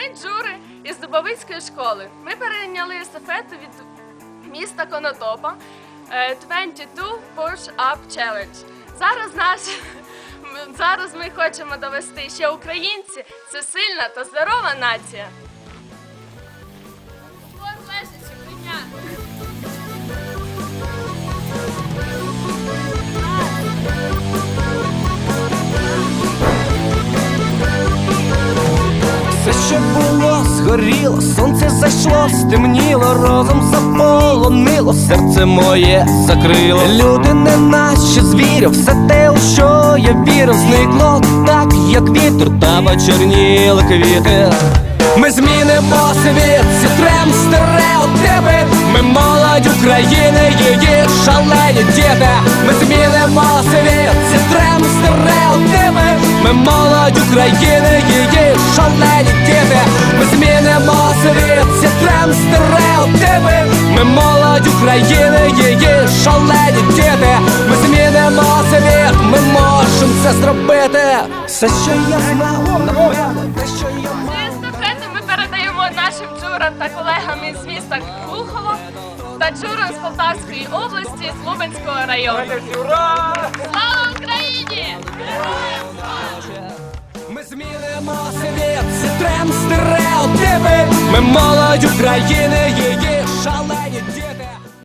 Ми джури із Дубовицької школи. Ми перейняли естафету від міста Конотопа е, 22 Push Up Challenge. Зараз наш зараз ми хочемо довести, що українці це сильна та здорова нація. Що було, згоріло, сонце зайшло, стемніло, розум заполонило, серце моє закрило. Люди не наче звірів, все те, у що я вірив, зникло так, як вітер, та почерніли квіти. Ми змінимо світ, зітрем стереотипи Ми молодь України, її шалені діти Ми змінимо світ, зітрем стереотипи Ми молодь України, зітрем стереотипи Ми молодь України, її шалені діти. Ми змінимо світ, ми можемо це зробити. Все, що я знав, те, що я мав ми передаємо нашим джурам та колегам із міста Глухово та джурам з Полтавської області з Лубенського району. Слава Україні! Ми змінимо світ, Ми молодь України,